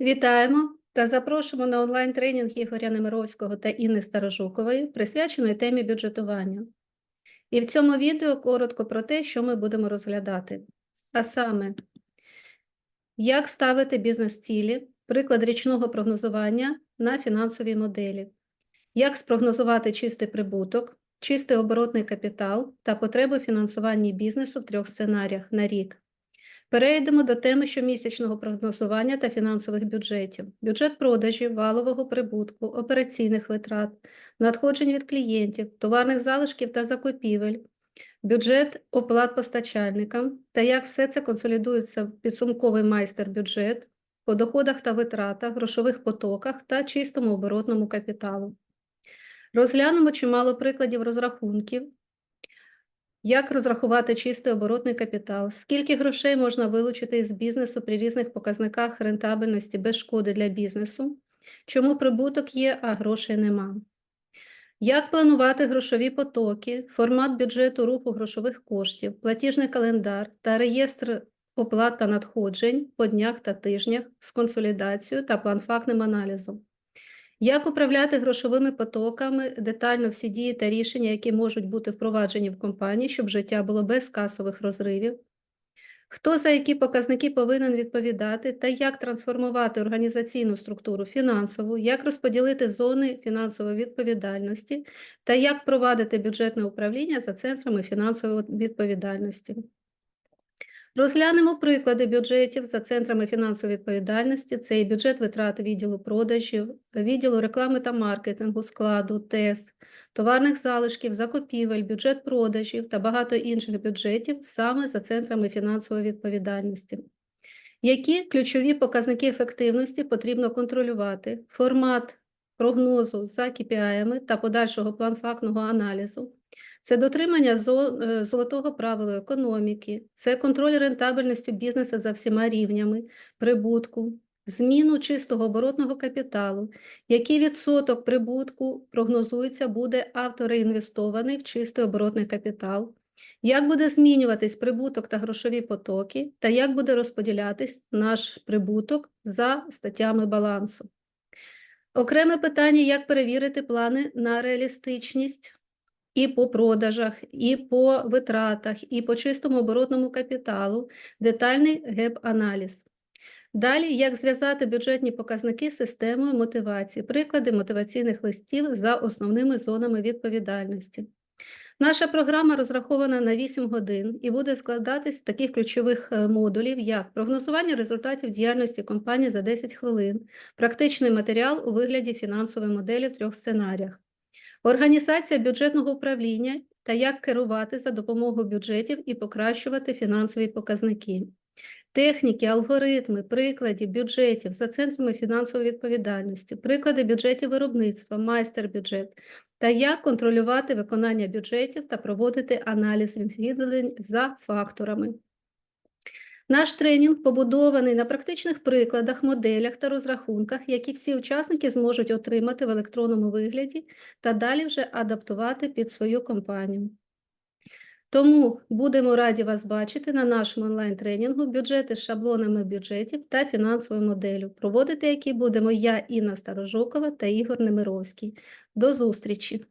Вітаємо та запрошуємо на онлайн-тренінг Ігоря Немировського та Інни Старожукової, присвяченої темі бюджетування. І в цьому відео коротко про те, що ми будемо розглядати. А саме, як ставити бізнес-цілі, приклад річного прогнозування на фінансовій моделі, як спрогнозувати чистий прибуток, чистий оборотний капітал та потреби фінансування бізнесу в трьох сценаріях на рік. Перейдемо до теми щомісячного прогнозування та фінансових бюджетів. Бюджет продажів, валового прибутку, операційних витрат, надходжень від клієнтів, товарних залишків та закупівель, бюджет оплат постачальникам та як все це консолідується в підсумковий майстер-бюджет по доходах та витратах, грошових потоках та чистому оборотному капіталу. Розглянемо чимало прикладів розрахунків, як розрахувати чистий оборотний капітал? Скільки грошей можна вилучити із бізнесу при різних показниках рентабельності без шкоди для бізнесу? Чому прибуток є, а грошей нема? Як планувати грошові потоки, формат бюджету руху грошових коштів, платіжний календар та реєстр оплат та надходжень по днях та тижнях з консолідацією та план-фактним аналізом? Як управляти грошовими потоками, детально всі дії та рішення, які можуть бути впроваджені в компанії, щоб життя було без касових розривів? Хто за які показники повинен відповідати та як трансформувати організаційну структуру фінансову, як розподілити зони фінансової відповідальності та як провадити бюджетне управління за центрами фінансової відповідальності? Розглянемо приклади бюджетів за центрами фінансової відповідальності. Це і бюджет витрат відділу продажів, відділу реклами та маркетингу, складу, ТЕС, товарних залишків, закупівель, бюджет продажів та багато інших бюджетів саме за центрами фінансової відповідальності. Які ключові показники ефективності потрібно контролювати? Формат прогнозу за KPI та подальшого план-фактного аналізу, це дотримання е, золотого правила економіки, це контроль рентабельності бізнесу за всіма рівнями, прибутку, зміну чистого оборотного капіталу, який відсоток прибутку прогнозується буде автореінвестований в чистий оборотний капітал, як буде змінюватись прибуток та грошові потоки, та як буде розподілятись наш прибуток за статтями балансу. Окреме питання, як перевірити плани на реалістичність і по продажах, і по витратах, і по чистому оборотному капіталу, детальний геп-аналіз. Далі, як зв'язати бюджетні показники з системою мотивації, приклади мотиваційних листів за основними зонами відповідальності. Наша програма розрахована на 8 годин і буде складатись з таких ключових е, модулів, як прогнозування результатів діяльності компанії за 10 хвилин, практичний матеріал у вигляді фінансової моделі в трьох сценаріях, організація бюджетного управління та як керувати за допомогою бюджетів і покращувати фінансові показники. Техніки, алгоритми, прикладів бюджетів за центрами фінансової відповідальності, приклади бюджетів виробництва, майстер-бюджет та як контролювати виконання бюджетів та проводити аналіз відхилень за факторами. Наш тренінг побудований на практичних прикладах, моделях та розрахунках, які всі учасники зможуть отримати в електронному вигляді та далі вже адаптувати під свою компанію. Тому будемо раді вас бачити на нашому онлайн-тренінгу бюджети з шаблонами бюджетів та фінансовою моделлю, проводити які будемо я, Інна Старожукова та Ігор Немировський. До зустрічі!